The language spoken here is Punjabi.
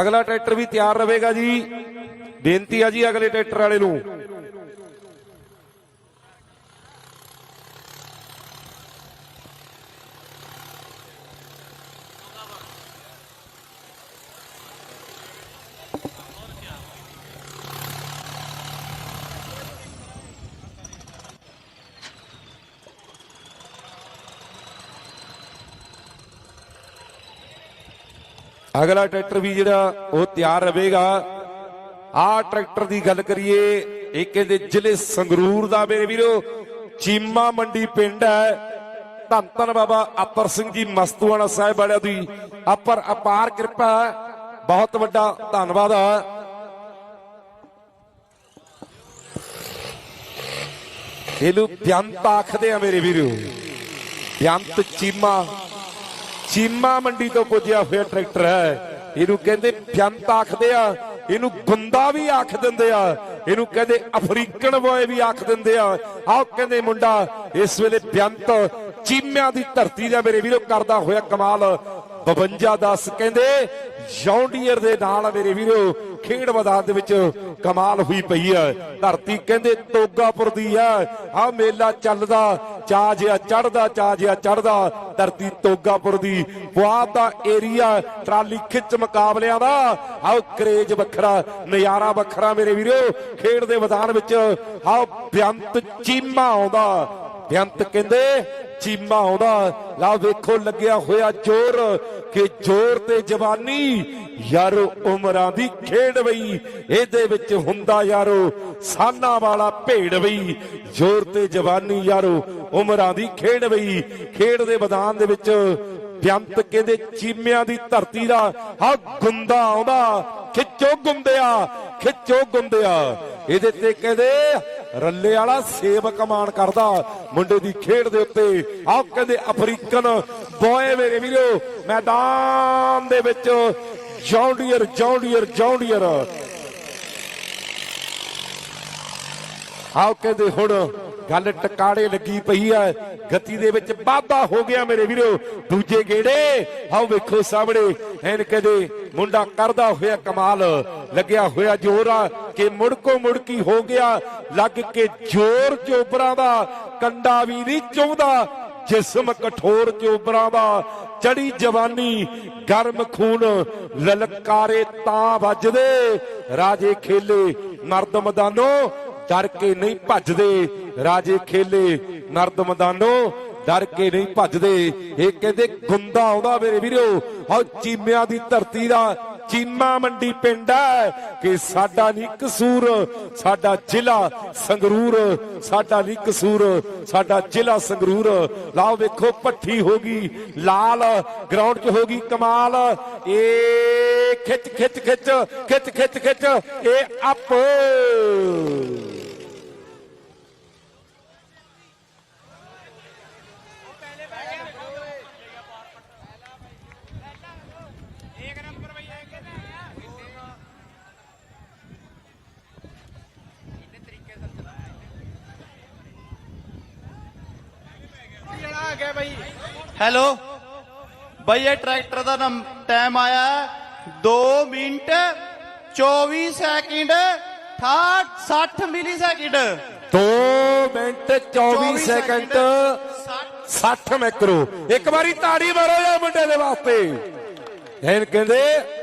ਅਗਲਾ ਟਰੈਕਟਰ ਵੀ ਤਿਆਰ ਰਹੇਗਾ ਜੀ। ਬੇਨਤੀ ਆ ਜੀ ਅਗਲੇ ਟਰੈਕਟਰ ਵਾਲੇ ਨੂੰ। ਅਗਲਾ ਟਰੈਕਟਰ ਵੀ ਜਿਹੜਾ ਉਹ ਤਿਆਰ ਰਹੇਗਾ। ਆਹ ਟਰੈਕਟਰ ਦੀ ਗੱਲ ਕਰੀਏ ਇਹ ਕਹਿੰਦੇ ਜ਼ਿਲ੍ਹੇ ਸੰਗਰੂਰ ਦਾ ਮੇਰੇ ਵੀਰੋ, ਚੀਮਾ ਮੰਡੀ ਪਿੰਡ ਹੈ। ਧੰਨ ਧੰਨ ਬਾਬਾ ਅਪਰ ਸਿੰਘ ਜੀ ਮਸਤੂਆਣਾ ਸਾਹਿਬ ਵਾਲਿਆਂ ਦੀ ਅਪਰ ਅਪਾਰ ਕਿਰਪਾ ਬਹੁਤ ਵੱਡਾ ਧੰਨਵਾਦ ਹੈ ਇਹਨੂੰ ਬਿਆੰਤ ਆਖਦੇ ਆ ਮੇਰੇ ਵੀਰੋ। ਬਿਆੰਤ ਚੀਮਾ ਚੀਮਾ ਮੰਡੀ ਤੋਂ ਪੁੱਜਿਆ ਹੋਇਆ ਟਰੈਕਟਰ ਹੈ। ਇਹਨੂੰ ਕਹਿੰਦੇ ਬਿਆੰਤ ਆਖਦੇ ਆ। ਇਹਨੂੰ ਗੁੰਦਾ ਵੀ ਆਖ ਦਿੰਦੇ ਆ। ਇਹਨੂੰ ਕਹਿੰਦੇ ਅਫਰੀਕਨ ਬੋਏ ਵੀ ਆਖ ਦਿੰਦੇ ਆ। ਆਹ ਕਹਿੰਦੇ ਮੁੰਡਾ, ਇਸ ਵੇਲੇ ਬੇਅੰਤ ਚੀਮਿਆਂ ਦੀ ਧਰਤੀ ਦਾ ਮੇਰੇ ਵੀਰੋ ਕਰਦਾ ਹੋਇਆ ਕਮਾਲ। 52 10 ਕਹਿੰਦੇ, ਜੌਂਡੀਅਰ ਦੇ ਨਾਲ ਮੇਰੇ ਵੀਰੋ, ਖੇਡ ਮੈਦਾਨ ਦੇ ਵਿੱਚ ਕਮਾਲ ਹੋਈ ਪਈ ਹੈ। ਧਰਤੀ ਕਹਿੰਦੇ ਤੋਗਾਪੁਰ ਦੀ ਆ ਆ ਮੇਲਾ ਚੱਲਦਾ ਚਾਹ ਜਿਆ ਚੜਦਾ ਚਾਹ ਜਿਆ ਚੜਦਾ ਧਰਤੀ ਤੋਗਾਪੁਰ ਦੀ ਪੁਆਧ ਦਾ ਏਰੀਆ, ਟਰਾਲੀ ਖਿੱਚ ਮੁਕਾਬਲਿਆਂ ਦਾ। ਆਓ ਕਰੇਜ ਵੱਖਰਾ, ਨਜ਼ਾਰਾ ਵੱਖਰਾ ਮੇਰੇ ਵੀਰੋ। ਖੇਡ ਦੇ ਮੈਦਾਨ ਵਿੱਚ ਆਓ ਬਿਆੰਤ ਚੀਮਾ ਆਉਂਦਾ। ਬੇਅੰਤ ਕਹਿੰਦੇ, ਚੀਮਾ ਆਉਂਦਾ ਲਾ ਵੇਖੋ, ਲੱਗਿਆ ਹੋਇਆ ਜ਼ੋਰ, ਕਿ ਜ਼ੋਰ ਤੇ ਜਵਾਨੀ ਯਾਰੋ ਉਮਰਾਂ ਦੀ ਖੇਡ ਬਈ ਇਹਦੇ ਵਿੱਚ ਹੁੰਦਾ ਯਾਰੋ ਸਾਨਾ ਵਾਲਾ ਭੇਡ ਬਈ ਜ਼ੋਰ ਤੇ ਜਵਾਨੀ ਯਾਰੋ ਉਮਰਾਂ ਦੀ ਖੇਡ ਬਈ ਖੇਡ ਦੇ ਮੈਦਾਨ ਦੇ ਵਿੱਚ ਬੇਅੰਤ ਕਹਿੰਦੇ, ਚੀਮਿਆਂ ਦੀ ਧਰਤੀ ਦਾ ਆ ਗੁੰਦਾ ਆਉਂਦਾ। ਖਿੱਚੋ ਗੁੰਦਿਆ ਖਿੱਚੋ ਗੁੰਦਿਆ। ਇਹਦੇ ਤੇ ਕਹਿੰਦੇ ਰੱਲੇ ਵਾਲਾ ਸੇਵਕ ਮਾਨ ਕਰਦਾ। ਮੁੰਡੇ ਦੀ ਖੇਡ ਦੇ ਉੱਤੇ ਆਹ ਕਹਿੰਦੇ ਅਫਰੀਕਨ ਬੋਏ ਮੇਰੇ ਵੀਰੋ, ਮੈਦਾਨ ਦੇ ਵਿੱਚ ਜੌਂਡੀਅਰ ਜੌਂਡੀਅਰ ਜੌਂਡੀਅਰ। ਆਹ ਕਹਿੰਦੇ ਹੁਣ ਗੱਲ ਟਕਾੜੇ ਲੱਗੀ ਪਈ ਐ ਗਤੀ ਦੇ ਵਿੱਚ ਵਾਧਾ ਹੋ ਗਿਆ ਮੇਰੇ ਵੀਰੋ। ਦੂਜੇ ਗੇੜੇ, ਆਓ ਵੇਖੋ ਸਾਹਮਣੇ। ਐਨ ਕਹਿੰਦੇ ਮੁੰਡਾ ਕਰਦਾ ਹੋਇਆ ਕਮਾਲ, ਲੱਗਿਆ ਹੋਇਆ ਜੋਰ ਆ ਕਿ ਮੁੜਕੋ ਮੁੜਕੀ ਹੋ ਗਿਆ। ਲੱਗ ਕੇ ਜੋਰ ਚੋਬਰਾਂ ਦਾ, ਕੰਡਾ ਵੀ ਨਹੀਂ ਚੁੰਦਾ। ਜਿਸਮ ਕਠੋਰ ਚੋਬਰਾਂ ਦਾ, ਚੜੀ ਜਵਾਨੀ, ਗਰਮ ਖੂਨ, ਲਲਕਾਰੇ ਤਾਂ ਵੱਜਦੇ। ਰਾਜੇ ਖੇਲੇ ਮਰਦ ਮਦਾਨੋ ਡਰ ਕੇ ਨਹੀਂ ਭੱਜਦੇ ਰਾਜੇ ਖੇਲੇ ਨਰਦ ਮਦਾਨੋ, ਡਰ ਕੇ ਨਹੀਂ ਭੱਜਦੇ। ਇਹ ਕਹਿੰਦੇ, ਗੁੰਦਾ ਆਉਂਦਾ ਮੇਰੇ ਵੀਰੋ। ਆਹ ਚੀਮਿਆਂ ਦੀ ਧਰਤੀ ਦਾ ਚੀਮਾ ਮੰਡੀ ਪਿੰਡ ਹੈ ਕਿ ਸਾਡਾ ਨਹੀਂ ਕਸੂਰ, ਸਾਡਾ ਜ਼ਿਲ੍ਹਾ ਸੰਗਰੂਰ, ਸਾਡਾ ਨਹੀਂ ਕਸੂਰ, ਸਾਡਾ ਜ਼ਿਲ੍ਹਾ ਸੰਗਰੂਰ। ਲਾਓ ਵੇਖੋ ਪੱਠੀ ਹੋ ਗਈ, ਲਾਲ ਗਰਾਊਂਡ 'ਚ ਹੋ ਗਈ ਕਮਾਲ। ਇਹ ਖਿੱਚ ਖਿੱਚ ਖਿੱਚ ਖਿੱਚ ਖਿੱਚ ਖਿੱਚ, ਇਹ ਆਪੋ ਹੈਲੋ ਬਈ? ਇਹ ਟਰੈਕਟਰ ਦਾ ਟਾਈਮ ਆਇਆ 2 ਮਿੰਟ 24 ਸੈਕਿੰਡ 68 60 ਮਿਲੀ ਸੈਕਿੰਡ 2 ਮਿੰਟ 24 ਸੈਕਿੰਡ 60 ਮੈਕਰੋ ਇੱਕ ਵਾਰੀ ਤਾੜੀ ਮਾਰੋ ਇਹ ਮੁੰਡੇ ਦੇ ਵਾਸਤੇ। ਐਨ ਕਹਿੰਦੇ